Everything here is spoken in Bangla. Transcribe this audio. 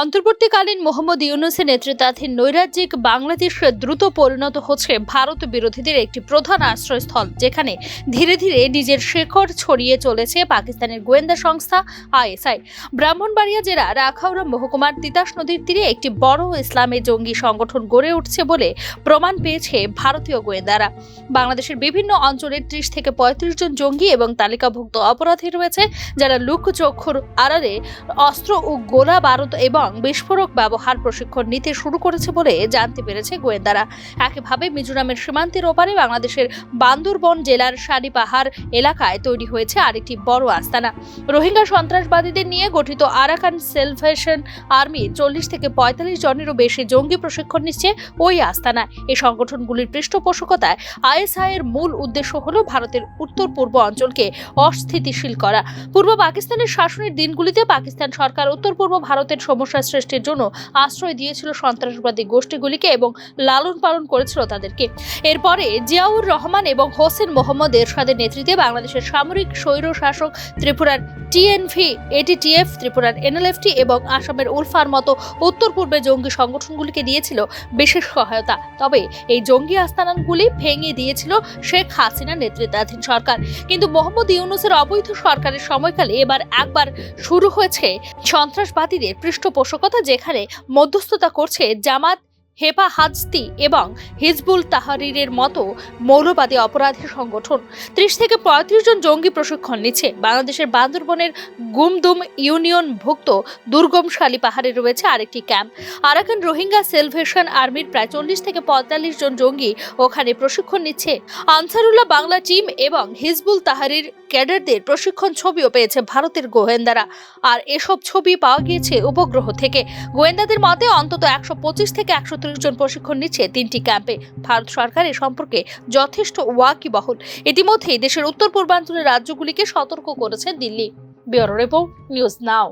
অন্তর্বর্তীকালীন মোহাম্মদ ইউনুসের নেতৃত্বাধীন নৈরাজ্যিক বাংলাদেশ দ্রুত পরিণত হচ্ছে ভারত বিরোধীদের একটি প্রধান আশ্রয়স্থল, যেখানে ধীরে ধীরে নিজের শেকড় ছড়িয়ে চলেছে পাকিস্তানের গোয়েন্দা সংস্থা আইএসআই। ব্রাহ্মণবাড়িয়া জেলার আখাউড়া মহকুমার তিতাস নদীর তীরে একটি বড় ইসলামী জঙ্গি সংগঠন গড়ে উঠছে বলে প্রমাণ পেয়েছে ভারতীয় গোয়েন্দারা। বাংলাদেশের বিভিন্ন অঞ্চলের ত্রিশ থেকে পঁয়ত্রিশ জন জঙ্গি এবং তালিকাভুক্ত অপরাধী রয়েছে, যারা লুকচক্ষুর আড়ালে অস্ত্র ও গোলা বারুদ এবং বিস্ফোরক ব্যবহার প্রশিক্ষণ নিতে শুরু করেছে বলে জানতে পেরেছে গোয়েন্দারা। একইভাবে মিজোরামের সীমান্তের ওপারে বাংলাদেশের বান্দরবন জেলার সারি পাহাড় এলাকায় তৈরি হয়েছে আরেকটি বড় আস্তানা। রোহিঙ্গা সন্ত্রাসবাদীদের নিয়ে গঠিত আরাকান সেলভেশন আর্মি চল্লিশ থেকে পঁয়তাল্লিশ জনেরও বেশি জঙ্গি প্রশিক্ষণ নিচ্ছে ওই আস্তানা এই সংগঠনগুলির পৃষ্ঠপোষকতায় আইএসআই এর মূল উদ্দেশ্য হল ভারতের উত্তর পূর্ব অঞ্চলকে অস্থিতিশীল করা। পূর্ব পাকিস্তানের শাসনের দিনগুলিতে পাকিস্তান সরকার উত্তর পূর্ব ভারতের সমস্যা সৃষ্টির জন্য আশ্রয় দিয়েছিল সন্ত্রাসবাদী গোষ্ঠীগুলিকে এবং লালন পালন করেছিল তাদেরকে। এরপরে জিয়াউর রহমান এবং হোসেন মোহাম্মদ এরশাদের নেতৃত্বে বাংলাদেশের সামরিক স্বৈর শাসক ত্রিপুরার টিএনভি এটিটিএফ ত্রিপুরার এনএলএফটি এবং আসামের উলফার মতো উত্তর পূর্বে জঙ্গি সংগঠনগুলিকে দিয়েছিল বিশেষ সহায়তা। তবে এই জঙ্গি আস্তানাগুলি ভেঙে দিয়েছিল শেখ হাসিনা নেতৃত্বাধীন সরকার। কিন্তু মোহাম্মদ ইউনুসের অবৈধ সরকারের সময়কালে এবার একবার শুরু হয়েছে সন্ত্রাসবাদীদের পৃষ্ঠপোষকতা, যেখানে মধ্যস্থতা করছে জামাত হেপা হাজতি এবং হিজবুল তাহারিরের মতো মৌলবাদী অপরাধী সংগঠন। ত্রিশ থেকে পঁয়ত্রিশ জন জঙ্গি প্রশিক্ষণ নিচ্ছে। বাংলাদেশের বান্দরবনের গুমদুম ইউনিয়ন ভুক্ত দুর্গম শালী পাহাড়ে রয়েছে আরেকটি ক্যাম্প। আরাকান রোহিঙ্গা সেলভেশন আর্মির প্রায় চল্লিশ থেকে পঁয়তাল্লিশ জন জঙ্গি ওখানে প্রশিক্ষণ নিচ্ছে। আনসারুল্লাহ বাংলা টিম এবং হিজবুল তাহারির ক্যাডারদের প্রশিক্ষণ ছবিও পেয়েছে ভারতের গোয়েন্দারা। আর এসব ছবি পাওয়া গিয়েছে উপগ্রহ থেকে। গোয়েন্দাদের মতে, অন্তত একশো পঁচিশ থেকে একশো ত্রিশ জন প্রশিক্ষণ নিচ্ছে তিনটি ক্যাম্পে। ভারত সরকার এ সম্পর্কে যথেষ্ট ওয়াকিবহল। ইতিমধ্যেই দেশের উত্তর পূর্বাঞ্চলের রাজ্যগুলিকে সতর্ক করেছে Delhi. Bureau report, news now.